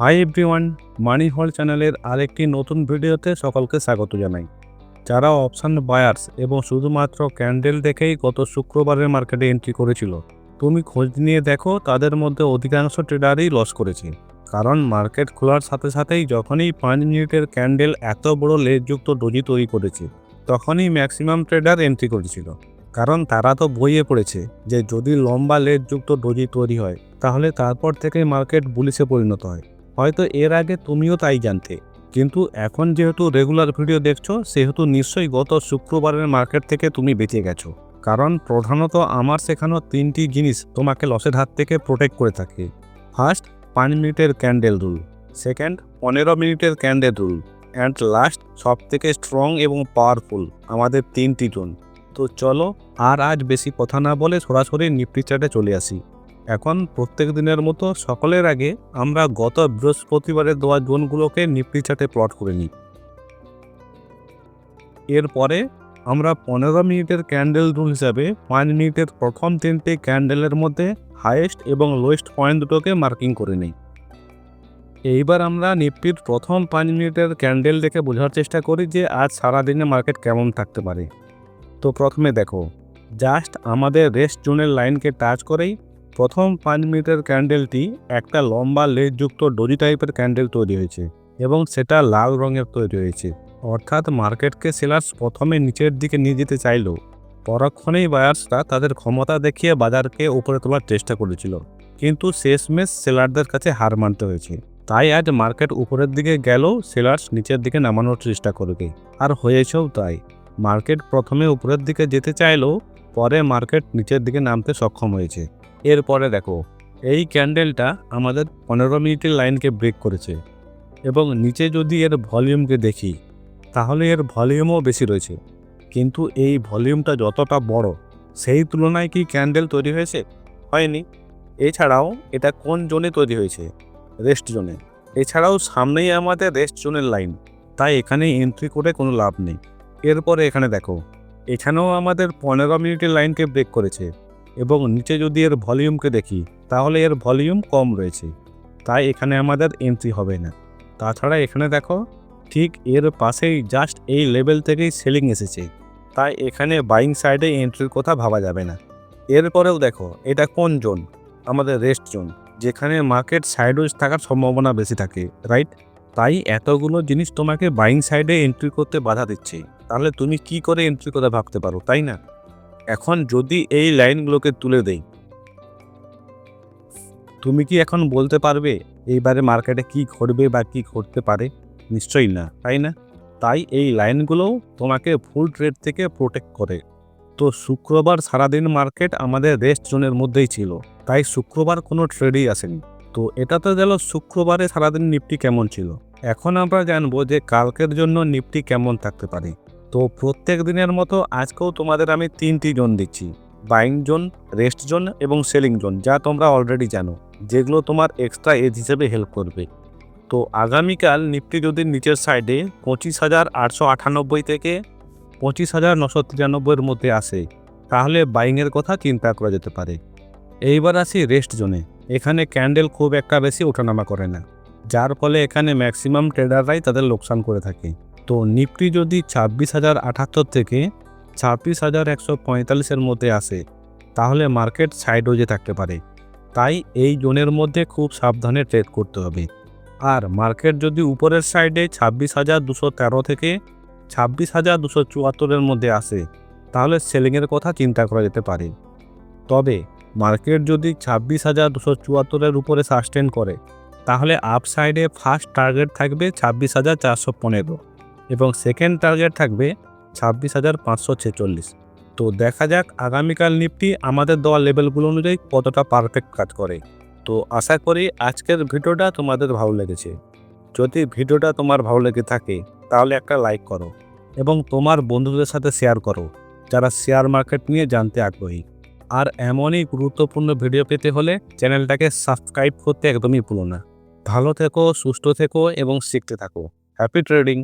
Hi everyone মানি হল চ্যানেলের আরেকটি নতুন ভিডিওতে সকলকে স্বাগত জানাই। যারা অপশান বায়ার্স এবং শুধুমাত্র ক্যান্ডেল দেখেই গত শুক্রবারের মার্কেটে এন্ট্রি করেছিল, তুমি খোঁজ নিয়ে দেখো তাদের মধ্যে অধিকাংশ ট্রেডারই লস করেছে। কারণ মার্কেট খোলার সাথে সাথেই যখনই পাঁচ মিনিটের ক্যান্ডেল এত বড় লেজযুক্ত ডোজি তৈরি করেছে, তখনই ম্যাক্সিমাম ট্রেডার এন্ট্রি করেছিল। কারণ তারা তো বইয়ে পড়েছে যে যদি লম্বা লেজযুক্ত ডোজি তৈরি হয়, তাহলে তারপর থেকে মার্কেট বুলিশে পরিণত হয়। হয়তো এর আগে তুমিও তাই জানতে। কিন্তু এখন যেহেতু রেগুলার ভিডিও দেখছ, সেহেতু নিশ্চয়ই গত শুক্রবারের মার্কেট থেকে তুমি বেঁচে গেছো। কারণ প্রধানত আমার শেখানো তিনটি জিনিস তোমাকে লসের হাত থেকে প্রোটেক্ট করে থাকে। ফার্স্ট পাঁচ মিনিটের ক্যান্ডেল রুল সেকেন্ড পনেরো মিনিটের ক্যান্ডেল রুল অ্যান্ড লাস্ট সব থেকে স্ট্রং এবং পাওয়ারফুল আমাদের তিনটি টোন তো চলো, আর আজ বেশি কথা না বলে সরাসরি নিফটি চার্টে চলে আসি। এখন প্রত্যেক দিনের মতো সকলের আগে আমরা গত বৃহস্পতিবারের দেওয়া জোনগুলোকে নিফটি চার্টে প্লট করে নিই। এরপরে আমরা পনেরো মিনিটের ক্যান্ডেল রুল হিসাবে পাঁচ মিনিটের প্রথম তিনটে ক্যান্ডেলের মধ্যে হাইয়েস্ট এবং লোয়েস্ট পয়েন্ট দুটোকে মার্কিং করে নিই। এইবার আমরা নিফটির প্রথম পাঁচ মিনিটের ক্যান্ডেল দেখে বোঝার চেষ্টা করি যে আজ সারাদিনে মার্কেট কেমন থাকতে পারে। তো প্রথমে দেখো জাস্ট আমাদের রেস্ট জোনের লাইনকে টাচ করেই প্রথম পাঁচ মিনিটের ক্যান্ডেলটি একটা লম্বা লেজযুক্ত ডোজি টাইপের ক্যান্ডেল তৈরি হয়েছে এবং সেটা লাল রঙের তৈরি হয়েছে। অর্থাৎ মার্কেটকে সেলার্স প্রথমে নিচের দিকে নিয়ে যেতে চাইলেও পরক্ষণেই বায়ার্সরা তাদের ক্ষমতা দেখিয়ে বাজারকে উপরে তোলার চেষ্টা করেছিল। কিন্তু শেষমেশ সেলারদের কাছে হার মানতে হয়েছে। তাই আজ মার্কেট উপরের দিকে গেলেও সেলার্স নিচের দিকে নামানোর চেষ্টা করবে। আর হয়েছেও তাই। মার্কেট প্রথমে উপরের দিকে যেতে চাইলেও পরে মার্কেট নিচের দিকে নামতে সক্ষম হয়েছে। এরপরে দেখো, এই ক্যান্ডেলটা আমাদের পনেরো মিনিটের লাইনকে ব্রেক করেছে এবং নিচে যদি এর ভলিউমকে দেখি, তাহলে এর ভলিউমও বেশি রয়েছে। কিন্তু এই ভলিউমটা যতটা বড়, সেই তুলনায় কি ক্যান্ডেল তৈরি হয়েছে? হয়নি। এছাড়াও এটা কোন জোনে তৈরি হয়েছে? রেস্ট জোনে এছাড়াও সামনেই আমাদের রেস্ট জোনের লাইন তাই এখানে এন্ট্রি করে কোনো লাভ নেই। এরপরে এখানে দেখো, এখানেও আমাদের পনেরো মিনিটের লাইনকে ব্রেক করেছে। এবং নিচে যদি এর ভলিউমকে দেখি, তাহলে এর ভলিউম কম রয়েছে। তাই এখানে আমাদের এন্ট্রি হবে না। তাছাড়া এখানে দেখো, ঠিক এর পাশেই জাস্ট এই লেভেল থেকেই সেলিং এসেছে। তাই এখানে বাইং সাইডে এন্ট্রির কথা ভাবা যাবে না। এরপরেও দেখো, এটা কোন জোন আমাদের রেস্ট জোন যেখানে মার্কেট সাইডওয়েজ থাকার সম্ভাবনা বেশি থাকে রাইট তাই এতগুলো জিনিস তোমাকে বাইং সাইডে এন্ট্রি করতে বাধা দিচ্ছে। তাহলে তুমি কি করে এন্ট্রি করে ভাবতে পারো, তাই না? এখন যদি এই লাইনগুলোকে তুলে দেই, তুমি কি এখন বলতে পারবে এইবারে মার্কেটে কি ঘটবে বা কি ঘটতে পারে? নিশ্চয়ই না, তাই না? তাই এই লাইনগুলোও তোমাকে ফুল ট্রেড থেকে প্রোটেক্ট করে। তো শুক্রবার সারাদিন মার্কেট আমাদের রেস্ট জোনের মধ্যেই ছিল, তাই শুক্রবার কোনো ট্রেডই আসেনি। তো এটা তো গেল শুক্রবারে সারাদিন নিফটি কেমন ছিল? এখন আমরা জানব যে কালকের জন্য নিফটি কেমন থাকতে পারে। তো প্রত্যেক দিনের মতো আজকেও তোমাদের আমি তিনটি জোন দিচ্ছি। বাইং জোন, রেস্ট জোন এবং সেলিং জোন, যা তোমরা অলরেডি জানো, যেগুলো তোমার এক্সট্রা এজ হিসেবে হেল্প করবে। তো আগামীকাল নিফটি যদি নিচের সাইডে পঁচিশ হাজার আটশো আটানব্বই থেকে পঁচিশ হাজার নশো তিরানব্বইয়ের মধ্যে আসে, তাহলে বাইংয়ের কথা চিন্তা করা যেতে পারে। এইবার আসি রেস্ট জোনে এখানে ক্যান্ডেল খুব একটা বেশি ওঠানামা করে না, যার ফলে এখানে ম্যাক্সিমাম ট্রেডাররাই তাদের লোকসান করে থাকে। তো নিফটি যদি ছাব্বিশ হাজার আটাত্তর থেকে ছাব্বিশ হাজার একশো পঁয়তাল্লিশের মধ্যে আসে, তাহলে মার্কেট সাইডওয়েজে থাকতে পারে। তাই এই জোনের মধ্যে খুব সাবধানে ট্রেড করতে হবে। আর মার্কেট যদি উপরের সাইডে ছাব্বিশ হাজার দুশো তেরো থেকে ছাব্বিশ হাজার দুশো চুয়াত্তরের মধ্যে আসে, তাহলে সেলিংয়ের কথা চিন্তা করা যেতে পারে। তবে মার্কেট যদি ছাব্বিশ হাজার দুশো চুয়াত্তরের উপরে সাস্টেন করে, তাহলে আপ সাইডে ফার্স্ট টার্গেট থাকবে ছাব্বিশ হাজার চারশো পনেরো। এবং সেকেন্ড টার্গেট থাকবে ছাব্বিশ হাজার পাঁচশো ছেচল্লিশ। তো দেখা যাক আগামীকাল নিফটি আমাদের দেওয়া লেভেলগুলো অনুযায়ী কতটা পারফেক্ট কাজ করে। তো আশা করি আজকের ভিডিওটা তোমাদের ভালো লেগেছে। যদি ভিডিওটা তোমার ভালো লেগে থাকে, তাহলে একটা লাইক করো এবং তোমার বন্ধুদের সাথে শেয়ার করো, যারা শেয়ার মার্কেট নিয়ে জানতে আগ্রহী। আর এমনই গুরুত্বপূর্ণ ভিডিও পেতে হলে চ্যানেলটাকে সাবস্ক্রাইব করতে একদমই ভুলো না। ভালো থেকো, সুস্থ থেকো এবং শিখতে থাকো। Happy trading